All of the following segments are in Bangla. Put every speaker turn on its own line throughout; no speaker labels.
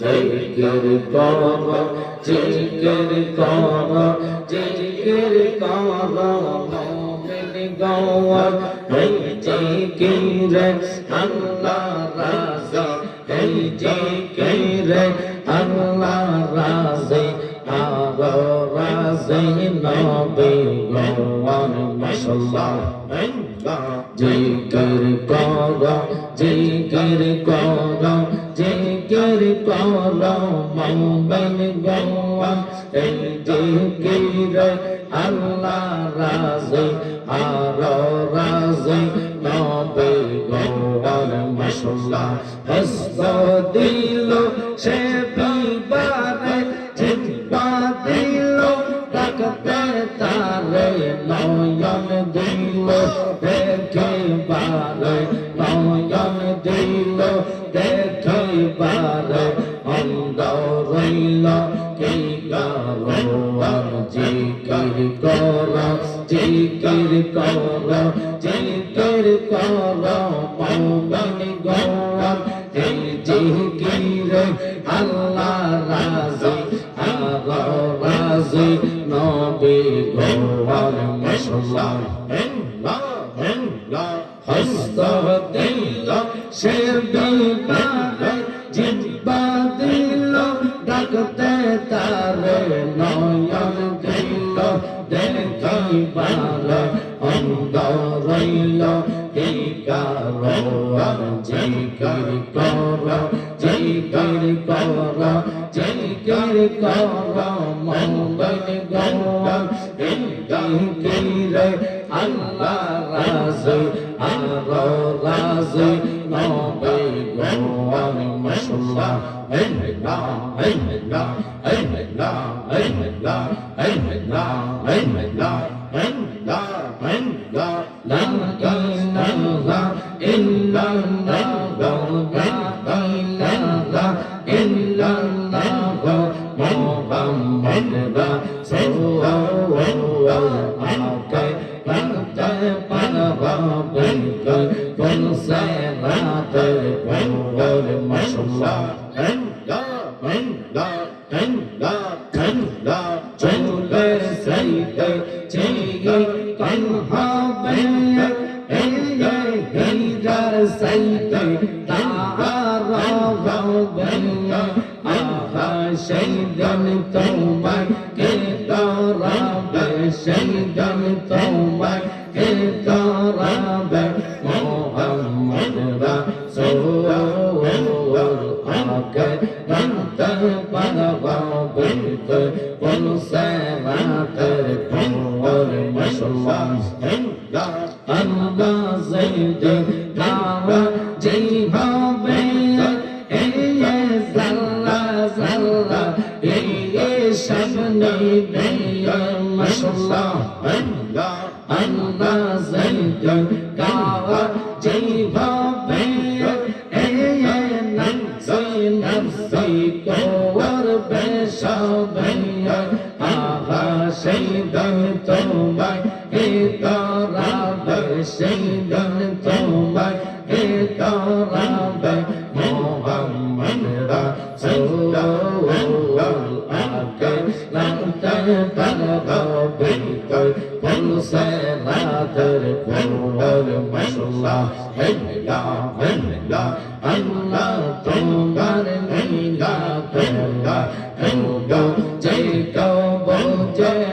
জিগর কাবা জিগর কাবা জিগর কাবা মোমিন গাওয়া হে জিকির আল্লাহ রাজা হে জিকির আল্লাহ রাজা আল্লাহ রাজা নবী গাওয়া মাশাআল্লাহ জিকির কর জিকির কর জিকির কর, মোমিন গওয়ার এই জিকির আল্লাহ রাজি, আর রাজি, নবী গওয়ার মাশাআল্লাহ হস্ত রাজি নবী গৌর মশাল্লাহ হস্ত দিল সে জিব্বা দিল, ডাকতে তারে নয়ন দিল দেখাইবার অন্ধ রইল জিকির কর জিকির কর জিকির কর জিকির Amen. سيدي تعالى وبنا أبا شيدا توبا كنت رب شيدا توبا كنت رب محمد رسول الله أكبر أنت بلغ بيت كل سنة تقول مشروع الله زيدك زيدا دعوة جيدا بيا ايا نفسي نفسي دور بشا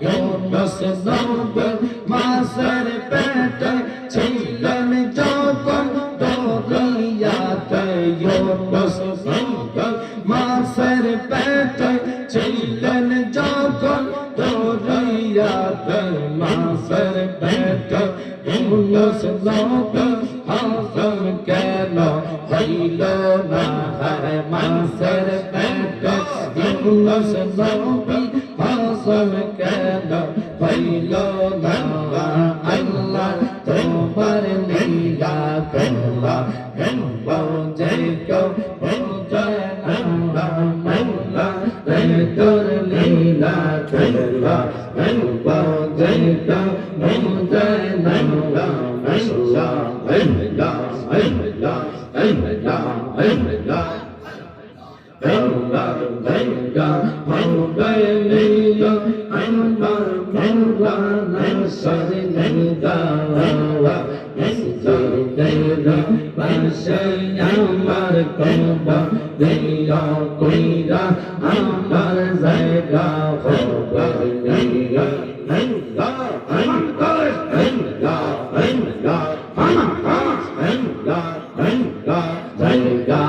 Yunus Zambir, Maser Peter, Chis না হায় মাসের পেটে ইউনুস নবী হাসন কেন হইল না আল্লাহ তোমার লীলা কেলা বৌজে কো বৌজে আল্লাহ মৌলা রে তোর লীলা কেলা বৌজে কো বৌজে আল্লাহ আল্লাহ আল্লাহ Sayyidina, Mashay, Amar, Kuba, Diya, Kuira, Amar, Zayda, Kuba, Diya, Allah, Allah, Allah, Allah, Allah, Allah, Allah, Zayda,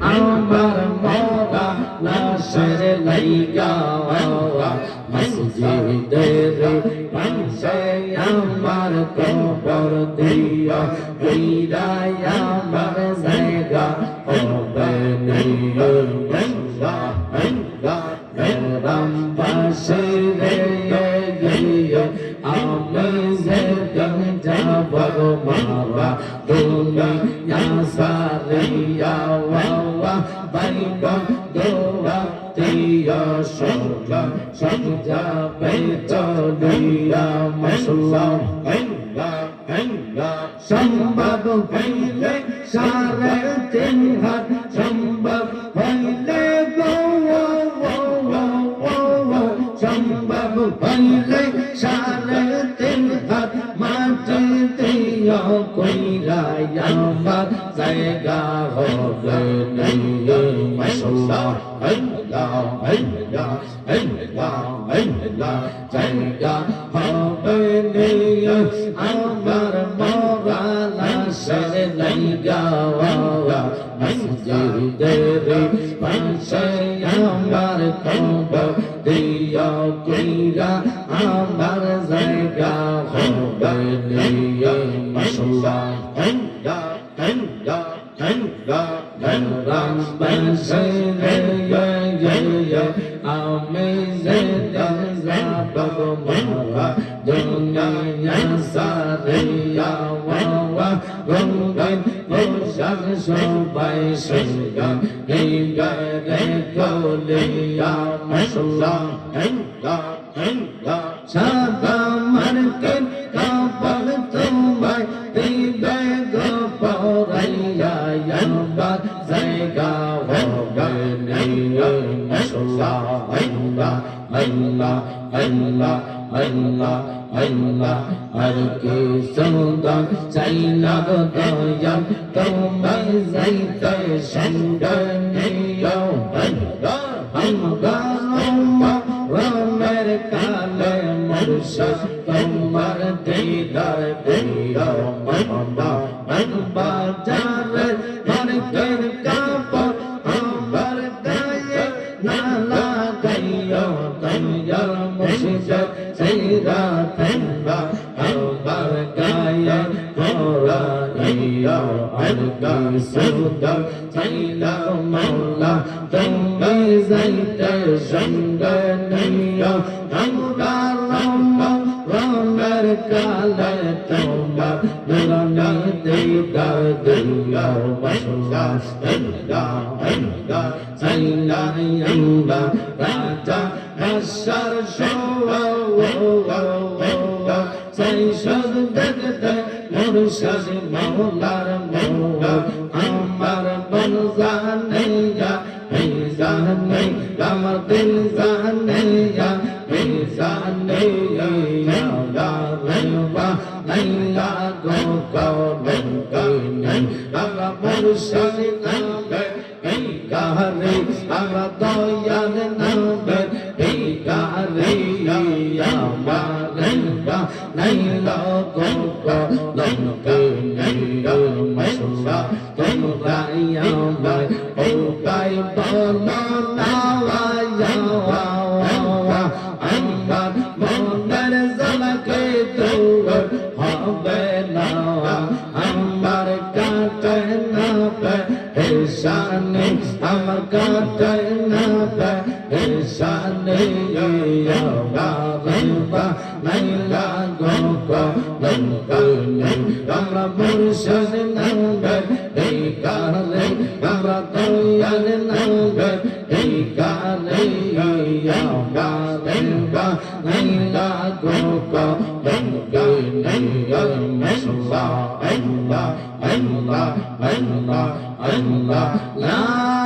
আমার হইলে সারে তিন হাত সম্ভব হইলে সম্ভব হইলে সারে তিন হাত মাটি দিয়া কইরা আমার জায়গা হবে মশলা আল্লাহ আল্লাহ আল্লাহ আল্লাহ জায়গা হবে আমার মরা লাশের লাইগা মসজিদের পাশে আমার কবর দিয়া কইরা আমার জায়গা হবে নিয়ে মশলা এই গারে কলিয়া মশলা আল্লাহ আল্লাহ সাদা মার্কেট কাপড় তোমায় দিবে গো পরাইয়া আমার জায়গা হবে নিয়ে মশলা আল্লাহ আল্লাহ আল্লাহ আল্লাহ আল্লাহ আর কি সুন্দর চাই না গো দয়াল তোমায় যাইতে সঙ্গে নিও আল্লাহ। আল্লাহ রমের কালে মুর্শিদ তোমার দিদার দিও মহম্মদ মহম্মদ জানে তুমি যাইতে সঙ্গে নিয়া গঙ্গা রম্মা রমের কালে তোমা নুরানি দিদা দিয়া মশলা ইল্লা ইল্লা চাইলা ইল্লা রাজা হাসার শোয়া সেই সদ দেখতে মুর্শিদ মুর্শিদ নামে এই কাহারে আমার দয়াল নামে এই কাহারে আমার রেবা লাইলা গো কলম কাইনাই মশলা তোমরা আমার ও তাই বলো লঙ্কনি আমরা মুর্শিদ নঙ্গে এই কালে আমরা দয়াল নঙ্গে এই কালে আমরা নাইলা গোক লঙ্কনি আল্লাহ আল্লাহ আল্লাহ আল্লাহ আল্লাহ লা